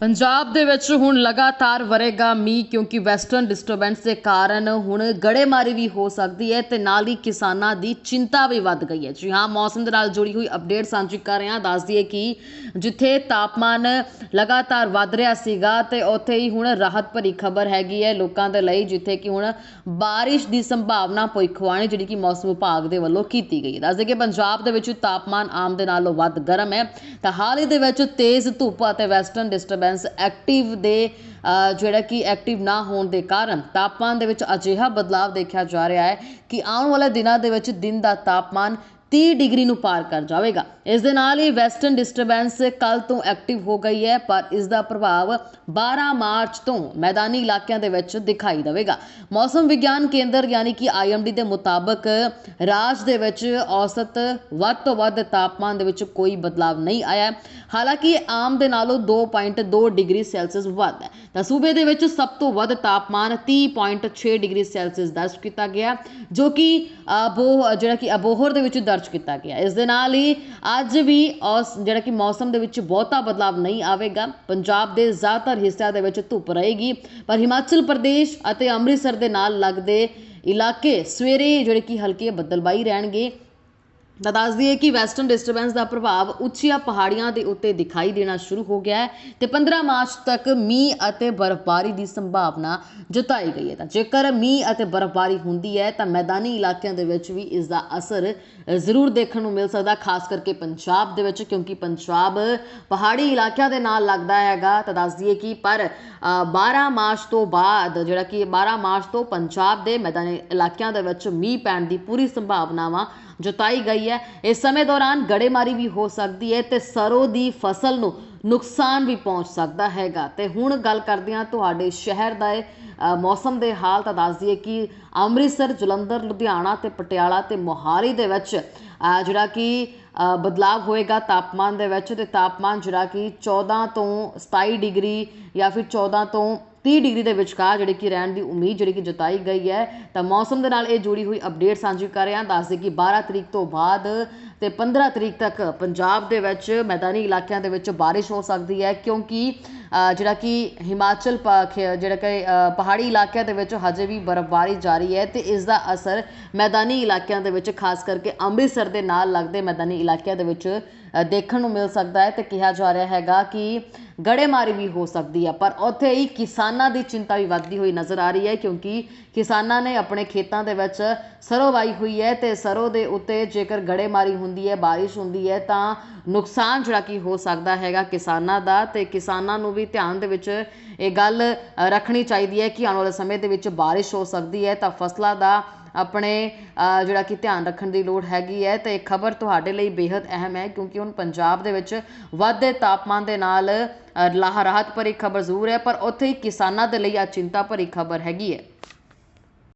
ਪੰਜਾਬ ਦੇ ਵਿੱਚ ਹੁਣ ਲਗਾਤਾਰ ਵਰੇਗਾ ਮੀਂਹ ਕਿਉਂਕਿ ਵੈਸਟਰਨ ਡਿਸਟਰਬੈਂਸ ਦੇ ਕਾਰਨ ਹੁਣ ਗੜੇਮਾਰੀ ਵੀ ਹੋ ਸਕਦੀ ਹੈ ਤੇ ਨਾਲ ਹੀ ਕਿਸਾਨਾਂ ਦੀ ਚਿੰਤਾ ਵੀ ਵੱਧ ਗਈ ਹੈ। ਜੀ ਹਾਂ, ਮੌਸਮ ਦੇ ਨਾਲ ਜੁੜੀ ਹੋਈ ਅਪਡੇਟ ਸਾਂਝੀ ਕਰ ਰਹੇ ਹਾਂ। ਦੱਸ ਦਈਏ ਕਿ ਜਿੱਥੇ ਤਾਪਮਾਨ ਲਗਾਤਾਰ ਵੱਧ ਰਿਹਾ ਸੀਗਾ ਤੇ ਉੱਥੇ ਹੀ ਹੁਣ ਰਾਹਤ ਭਰੀ ਖਬਰ ਹੈਗੀ ਹੈ ਲੋਕਾਂ ਦੇ ਲਈ, ਜਿੱਥੇ ਕਿ ਹੁਣ ਬਾਰਿਸ਼ ਦੀ ਸੰਭਾਵਨਾ ਭਵਿੱਖਬਾਣੀ ਜਿਹੜੀ ਕਿ ਮੌਸਮ ਵਿਭਾਗ ਦੇ ਵੱਲੋਂ ਕੀਤੀ ਗਈ ਹੈ। ਦੱਸ ਦਈਏ ਕਿ ਪੰਜਾਬ ਦੇ ਵਿੱਚ ਤਾਪਮਾਨ ਆਮ ਦੇ ਨਾਲੋਂ ਵੱਧ ਗਰਮ ਹੈ। ਤਾਂ ਹਾਲ ਹੀ ਦੇ ਵਿੱਚ ਤੇਜ਼ ਧੁੱਪ ਅਤੇ ਵੈਸਟਰਨ ਡਿਸਟਰਬੈਂਸ ਐਕਟਿਵ ਦੇ ਅ, ਜਿਹੜਾ ਕਿ ਐਕਟਿਵ ਨਾ ਹੋਣ ਦੇ ਕਾਰਨ ਤਾਪਮਾਨ ਦੇ ਵਿੱਚ ਅਜਿਹਾ ਬਦਲਾਅ ਦੇਖਿਆ ਜਾ ਰਿਹਾ ਹੈ ਕਿ ਆਉਣ ਵਾਲੇ ਦਿਨਾਂ ਦੇ ਵਿੱਚ ਦਿਨ ਦਾ ਤਾਪਮਾਨ 30 ਡਿਗਰੀ ਨੂੰ ਪਾਰ ਕਰ ਜਾਵੇਗਾ। ਇਸ ਦੇ ਨਾਲ ਹੀ ਵੈਸਟਰਨ ਡਿਸਟਰਬੈਂਸ ਕੱਲ ਤੋਂ ਐਕਟਿਵ ਹੋ ਗਈ ਹੈ, ਪਰ ਇਸ ਦਾ ਪ੍ਰਭਾਵ 12 ਮਾਰਚ ਤੋਂ ਮੈਦਾਨੀ ਇਲਾਕਿਆਂ ਦੇ ਵਿੱਚ ਦਿਖਾਈ ਦੇਵੇਗਾ। ਮੌਸਮ ਵਿਗਿਆਨ ਕੇਂਦਰ ਯਾਨੀ ਕਿ ਆਈਐਮਡੀ ਦੇ ਮੁਤਾਬਕ ਰਾਜ ਦੇ ਵਿੱਚ ਔਸਤ ਵੱਧ ਤੋਂ ਵੱਧ ਤਾਪਮਾਨ ਦੇ ਵਿੱਚ ਕੋਈ ਬਦਲਾਅ ਨਹੀਂ ਆਇਆ ਹਾਲਾਂਕਿ ਆਮ ਦੇ ਨਾਲੋਂ 2.2 ਡਿਗਰੀ ਸੈਲਸੀਅਸ ਵੱਧ ਹੈ। ਤਾਂ ਸੂਬੇ ਦੇ ਵਿੱਚ ਸਭ ਤੋਂ ਵੱਧ ਤਾਪਮਾਨ 30.6 ਡਿਗਰੀ ਸੈਲਸੀਅਸ ਦਰਜ ਕੀਤਾ ਗਿਆ ਜੋ ਕਿ ਅਬੋਹ, ਜਿਹੜਾ ਕਿ ਅਬੋਹਰ ਦੇ ਵਿੱਚ ਦਰਜ ਕੀਤਾ ਗਿਆ। ਇਸ ਦੇ ਨਾਲ ਹੀ ਅੱਜ ਵੀ ਔਸ ਜਿਹੜਾ ਕਿ ਮੌਸਮ ਦੇ ਵਿੱਚ ਬਹੁਤਾ ਬਦਲਾਅ ਨਹੀਂ ਆਵੇਗਾ। ਪੰਜਾਬ ਦੇ ਜ਼ਿਆਦਾਤਰ ਹਿੱਸਿਆਂ ਦੇ ਵਿੱਚ ਧੁੱਪ ਰਹੇਗੀ, ਪਰ ਹਿਮਾਚਲ ਪ੍ਰਦੇਸ਼ ਅਤੇ ਅੰਮ੍ਰਿਤਸਰ ਦੇ ਨਾਲ ਲੱਗਦੇ ਇਲਾਕੇ ਸਵੇਰੇ ਜਿਹੜੇ ਕਿ ਹਲਕੇ ਬੱਦਲਬਾਈ ਰਹਿਣਗੇ। ਤਾਂ ਦੱਸ ਦਈਏ ਕਿ ਵੈਸਟਰਨ ਡਿਸਟਰਬੈਂਸ ਦਾ ਪ੍ਰਭਾਵ ਉੱਚੀਆਂ ਪਹਾੜੀਆਂ ਦੇ ਉੱਤੇ ਦਿਖਾਈ ਦੇਣਾ ਸ਼ੁਰੂ ਹੋ ਗਿਆ ਹੈ ਤੇ 15 ਮਾਰਚ ਤੱਕ ਮੀਂਹ ਅਤੇ ਬਰਫ਼ਬਾਰੀ ਦੀ ਸੰਭਾਵਨਾ ਜਤਾਈ ਗਈ ਹੈ। ਤਾਂ ਜੇਕਰ ਮੀਂਹ ਅਤੇ ਬਰਫ਼ਬਾਰੀ ਹੁੰਦੀ ਹੈ ਤਾਂ ਮੈਦਾਨੀ ਇਲਾਕਿਆਂ ਦੇ ਵਿੱਚ ਵੀ ਇਸ ਦਾ ਅਸਰ ਜ਼ਰੂਰ ਦੇਖਣ ਨੂੰ ਮਿਲ ਸਕਦਾ ਖਾਸ ਕਰਕੇ ਪੰਜਾਬ ਦੇ ਵਿੱਚ ਕਿਉਂਕਿ ਪੰਜਾਬ ਪਹਾੜੀ ਇਲਾਕਿਆਂ ਦੇ ਨਾਲ ਲੱਗਦਾ ਹੈਗਾ। ਤਾਂ ਦੱਸ ਦਈਏ ਕਿ ਪਰ ਅ, 12 ਮਾਰਚ ਤੋਂ ਬਾਅਦ ਜਿਹੜਾ ਕਿ 12 ਮਾਰਚ ਤੋਂ ਪੰਜਾਬ ਦੇ ਮੈਦਾਨੀ ਇਲਾਕਿਆਂ ਦੇ ਵਿੱਚ ਮੀਂਹ ਪੈਣ ਦੀ ਪੂਰੀ ਸੰਭਾਵਨਾਵਾਂ ਜਤਾਈ ਗਈ ਹੈ। ਇਸ ਸਮੇਂ ਦੌਰਾਨ ਗੜੇਮਾਰੀ ਵੀ ਹੋ ਸਕਦੀ ਹੈ ਤੇ ਸਰੋਂ ਦੀ ਫਸਲ ਨੂੰ ਨੁਕਸਾਨ ਵੀ ਪਹੁੰਚ ਸਕਦਾ ਹੈਗਾ। ਤੇ ਹੁਣ ਗੱਲ ਕਰਦੇ ਹਾਂ ਤੁਹਾਡੇ ਸ਼ਹਿਰ ਦਾ ਮੌਸਮ ਦੇ ਹਾਲ ਤਾਂ ਦੱਸ ਦਈਏ ਕਿ ਅੰਮ੍ਰਿਤਸਰ ਜਲੰਧਰ ਲੁਧਿਆਣਾ ਤੇ ਪਟਿਆਲਾ ਤੇ ਮੋਹਾਲੀ ਦੇ ਵਿੱਚ ਜਿਹੜਾ ਕਿ ਅ, ਬਦਲਾਵ ਹੋਏਗਾ ਤਾਪਮਾਨ ਦੇ ਵਿੱਚ ਤੇ ਤਾਪਮਾਨ ਜਿਹੜਾ ਕਿ 14 ਤੋਂ 27 ਡਿਗਰੀ ਜਾਂ ਫਿਰ 14 ਤੋਂ 30 ਡਿਗਰੀ ਦੇ ਵਿਚਕਾਰ ਜਿਹੜੀ ਕਿ ਰਹਿਣ ਦੀ ਉਮੀਦ ਜਿਹੜੀ ਕਿ ਜਤਾਈ ਗਈ ਹੈ, ਤਾਂ ਮੌਸਮ ਦੇ ਨਾਲ ਇਹ ਜੁੜੀ ਹੋਈ ਅਪਡੇਟ ਸਾਂਝੀ ਕਰ ਰਹੇ ਹਾਂ। ਦੱਸ ਦੇ ਕਿ 12 ਤਰੀਕ ਤੋਂ ਬਾਅਦ ਤੇ 15 ਤਰੀਕ ਤੱਕ ਪੰਜਾਬ ਦੇ ਵਿੱਚ ਮੈਦਾਨੀ ਇਲਾਕਿਆਂ ਦੇ ਵਿੱਚ ਬਾਰਿਸ਼ ਹੋ ਸਕਦੀ ਹੈ, ਕਿਉਂਕਿ ਜਿਹੜਾ ਕਿ ਹਿਮਾਚਲ ਪ- ਖ- ਜਿਹੜਾ ਕਿ ਪਹਾੜੀ ਇਲਾਕਿਆਂ ਦੇ ਵਿੱਚ ਹਜੇ ਵੀ ਬਰਫ਼ਬਾਰੀ ਜਾਰੀ ਹੈ ਤੇ ਇਸ ਦਾ ਅਸਰ ਮੈਦਾਨੀ ਇਲਾਕਿਆਂ ਦੇ ਵਿੱਚ, ਖਾਸ ਕਰਕੇ ਅੰਮ੍ਰਿਤਸਰ ਦੇ ਨਾਲ ਲੱਗਦੇ ਮੈਦਾਨੀ ਇਲਾਕਿਆਂ ਦੇ ਵਿੱਚ ਦੇਖਣ ਨੂੰ ਮਿਲ ਸਕਦਾ ਹੈ ਤੇ ਕਿਹਾ ਜਾ ਰਿਹਾ ਹੈਗਾ ਕਿ ਗੜੇਮਾਰੀ ਵੀ ਹੋ ਸਕਦੀ ਹੈ। ਪਰ ਉੱਥੇ ਹੀ ਕਿਸਾਨਾਂ ਦੀ ਚਿੰਤਾ ਵੀ ਵੱਧਦੀ ਹੋਈ ਨਜ਼ਰ ਆ ਰਹੀ ਹੈ, ਕਿਉਂਕਿ ਕਿਸਾਨਾਂ ਨੇ ਆਪਣੇ ਖੇਤਾਂ ਦੇ ਵਿੱਚ ਸਰੋਂ ਵਾਈ ਹੋਈ ਹੈ ਤੇ ਸਰੋਂ ਦੇ ਉੱਤੇ ਜੇਕਰ ਗੜੇਮਾਰੀ ਹੁੰਦੀ ਹੈ, ਬਾਰਿਸ਼ ਹੁੰਦੀ ਹੈ, ਤਾਂ ਨੁਕਸਾਨ ਜਿਹੜਾ ਕਿ ਹੋ ਸਕਦਾ ਹੈਗਾ ਕਿਸਾਨਾਂ ਦਾ ਤੇ ਕਿਸਾਨਾਂ ਨੂੰ ਵੀ ਧਿਆਨ ਦੇ ਵਿੱਚ ਇਹ ਗੱਲ ਰੱਖਣੀ ਚਾਹੀਦੀ ਹੈ ਕਿ ਆਉਣ ਵਾਲੇ ਸਮੇਂ ਦੇ ਵਿੱਚ ਬਾਰਿਸ਼ ਹੋ ਸਕਦੀ ਹੈ ਤਾਂ ਫਸਲਾਂ ਦਾ ਆਪਣੇ ਜਿਹੜਾ ਕਿ ਧਿਆਨ ਰੱਖਣ ਦੀ ਲੋੜ ਹੈਗੀ ਹੈ ਤੇ ਇਹ ਖਬਰ ਤੁਹਾਡੇ ਲਈ ਬੇहद ਅਹਿਮ ਹੈ ਕਿਉਂਕਿ ਹੁਣ ਪੰਜਾਬ ਦੇ ਵਿੱਚ ਵੱਧਦੇ ਤਾਪਮਾਨ ਦੇ ਨਾਲ ਲਾਹ ਰਾਹਤ ਭਰੀ ਖਬਰ ਜ਼ਰੂਰ ਹੈ, ਪਰ ਉੱਥੇ ਹੀ ਕਿਸਾਨਾਂ ਦੇ ਲਈ ਆ ਚਿੰਤਾ ਭਰੀ ਖਬਰ ਹੈਗੀ ਹੈ।